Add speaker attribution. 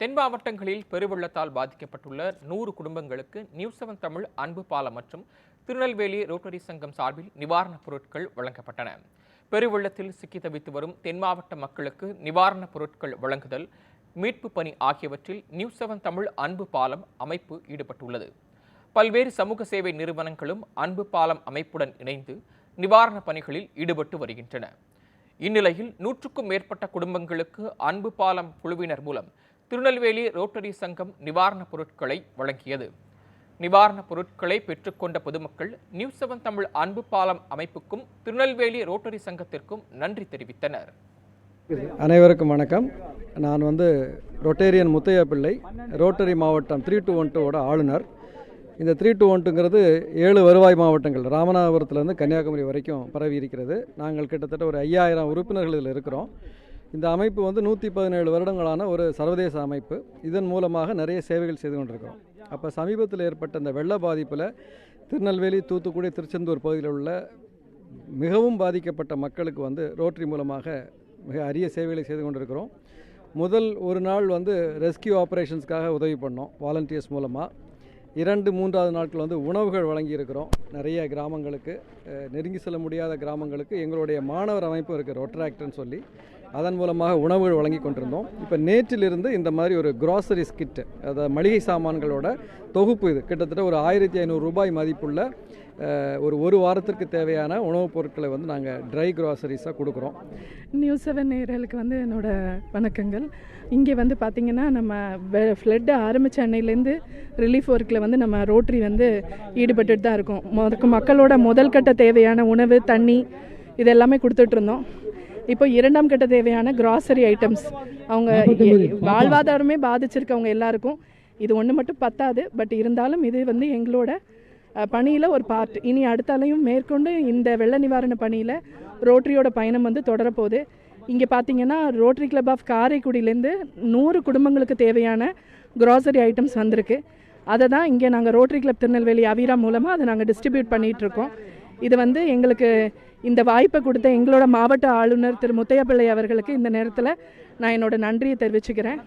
Speaker 1: தென் மாவட்டங்களில் பெருவெள்ளத்தால் பாதிக்கப்பட்டுள்ள நூறு குடும்பங்களுக்கு நியூஸ் செவன் தமிழ் அன்பு பாலம் மற்றும் திருநெல்வேலி ரோட்டரி சங்கம் சார்பில் நிவாரணப் பொருட்கள் வழங்கப்பட்டன. பெருவெள்ளத்தில் சிக்கி தவித்து வரும் தென் மாவட்ட மக்களுக்கு நிவாரணப் பொருட்கள் வழங்குதல் மீட்பு பணி ஆகியவற்றில் நியூஸ் செவன் தமிழ் அன்பு பாலம் அமைப்பு ஈடுபட்டுள்ளது. பல்வேறு சமூக சேவை நிறுவனங்களும் அன்பு பாலம் அமைப்புடன் இணைந்து நிவாரணப் பணிகளில் ஈடுபட்டு வருகின்றன. இந்நிலையில் நூற்றுக்கும் மேற்பட்ட குடும்பங்களுக்கு அன்பு பாலம் குழுவினர் மூலம் திருநெல்வேலி ரோட்டரி சங்கம் நிவாரணப் பொருட்களை வழங்கியது. நிவாரணப் பொருட்களை பெற்றுக்கொண்ட பொதுமக்கள் நியூஸ் செவன் தமிழ் அன்பு பாலம் அமைப்புக்கும் திருநெல்வேலி ரோட்டரி சங்கத்திற்கும் நன்றி தெரிவித்தனர்.
Speaker 2: அனைவருக்கும் வணக்கம். நான் வந்து ரொட்டேரியன் முத்தையா பிள்ளை ரோட்டரி மாவட்டம் த்ரீ டூ ஒன் டூவோட ஆளுநர். இந்த த்ரீ டூ ஒன் டூங்கிறது ஏழு வருவாய் மாவட்டங்கள் ராமநாதபுரத்துலேருந்து கன்னியாகுமரி வரைக்கும் பரவி இருக்கிறது நாங்கள் கிட்டத்தட்ட ஒரு ஐயாயிரம் உறுப்பினர்கள் இதில் இருக்கிறோம். இந்த அமைப்பு வந்து நூற்றி பதினேழு வருடங்களான ஒரு சர்வதேச அமைப்பு. இதன் மூலமாக நிறைய சேவைகள் செய்து கொண்டிருக்கிறோம். அப்போ சமீபத்தில் ஏற்பட்ட இந்த வெள்ள பாதிப்பில் திருநெல்வேலி தூத்துக்குடி திருச்செந்தூர் பகுதியில் உள்ள மிகவும் பாதிக்கப்பட்ட மக்களுக்கு வந்து ரோட்டரி மூலமாக மிக அரிய சேவைகளை செய்து கொண்டிருக்கிறோம். முதல் ஒரு நாள் வந்து ரெஸ்கியூ ஆப்ரேஷன்ஸ்க்காக உதவி பண்ணோம் வாலண்டியர்ஸ் மூலமாக இரண்டு மூன்றாவது நாட்கள் வந்து உணவுகள் வழங்கியிருக்கிறோம் நிறைய கிராமங்களுக்கு. நெருங்கி செல்ல முடியாத கிராமங்களுக்கு எங்களுடைய மாணவர் அமைப்பு இருக்குது ரொட்ராக்டர்னு சொல்லி. அதன் மூலமாக உணவுகள் வழங்கி கொண்டிருந்தோம். இப்போ நேற்றிலிருந்து இந்த மாதிரி ஒரு கிராசரிஸ் கிட் அதாவது மளிகை சாமான்களோட தொகுப்பு இது. கிட்டத்தட்ட ஒரு ஆயிரத்தி ஐநூறு ரூபாய் மதிப்புள்ள ஒரு ஒரு வாரத்திற்கு தேவையான உணவுப் பொருட்களை வந்து நாங்கள் ட்ரை கிராசரிஸாக கொடுக்குறோம்.
Speaker 3: நியூஸ் செவன் நேரலுக்கு வந்து என்னோடய வணக்கங்கள். இங்கே வந்து பார்த்திங்கன்னா நம்ம ஃப்ளட்டு ஆரம்பித்த அன்னையிலேருந்து ரிலீஃப் ஒர்க்கில் வந்து நம்ம ரோட்டரி வந்து ஈடுபட்டுட்டு தான் இருக்கோம். மக்களோட முதல் கட்ட தேவையான உணவு தண்ணி இது எல்லாமே கொடுத்துட்ருந்தோம் இப்போ இரண்டாம் கட்ட தேவையான கிராசரி ஐட்டம்ஸ் அவங்க வாழ்வாதாரமே பாதிச்சிருக்கவங்க எல்லாருக்கும். இது ஒன்று மட்டும் பத்தாது. பட் இருந்தாலும் இது வந்து எங்களோட பணியில் ஒரு பார்ட் இனி அடுத்தாலையும் மேற்கொண்டு இந்த வெள்ள நிவாரண பணியில் ரோட்டரியோட பயணம் வந்து தொடரப்போகுது. இங்கே பார்த்தீங்கன்னா ரோட்டரி கிளப் ஆஃப் காரைக்குடியிலேருந்து நூறு குடும்பங்களுக்கு தேவையான கிராசரி ஐட்டம்ஸ் வந்திருக்கு. அதை தான் இங்கே நாங்கள் ரோட்டரி கிளப் திருநெல்வேலி அவிரா மூலமாக அதை நாங்கள் டிஸ்ட்ரிபியூட் பண்ணிகிட்ருக்கோம் இது வந்து எங்களுக்கு இந்த வாய்ப்பை கொடுத்த எங்களோட மாவட்ட ஆளுநர் திரு முத்தையப்பிள்ளை அவர்களுக்கு இந்த நேரத்தில் நான் என்னோட நன்றியை தெரிவிச்சுக்கிறேன்.